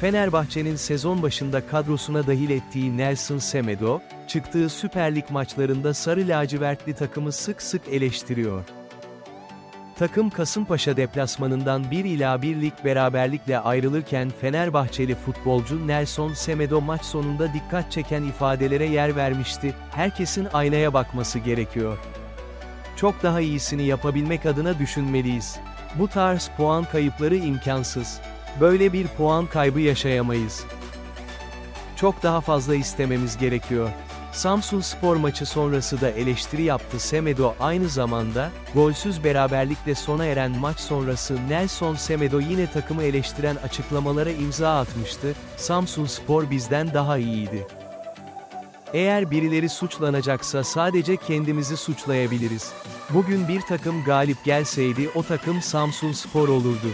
Fenerbahçe'nin sezon başında kadrosuna dahil ettiği Nelson Semedo, çıktığı Süper Lig maçlarında sarı lacivertli takımı sık sık eleştiriyor. Takım Kasımpaşa deplasmanından 1 ila 1 lig beraberlikle ayrılırken Fenerbahçeli futbolcu Nelson Semedo maç sonunda dikkat çeken ifadelere yer vermişti, herkesin aynaya bakması gerekiyor. Çok daha iyisini yapabilmek adına düşünmeliyiz. Bu tarz puan kayıpları imkansız. Böyle bir puan kaybı yaşayamayız. Çok daha fazla istememiz gerekiyor. Samsun spor maçı sonrası da eleştiri yaptı Semedo aynı zamanda, golsüz beraberlikle sona eren maç sonrası Nelson Semedo yine takımı eleştiren açıklamalara imza atmıştı, Samsun spor bizden daha iyiydi. Eğer birileri suçlanacaksa sadece kendimizi suçlayabiliriz. Bugün bir takım galip gelseydi o takım Samsun Spor olurdu.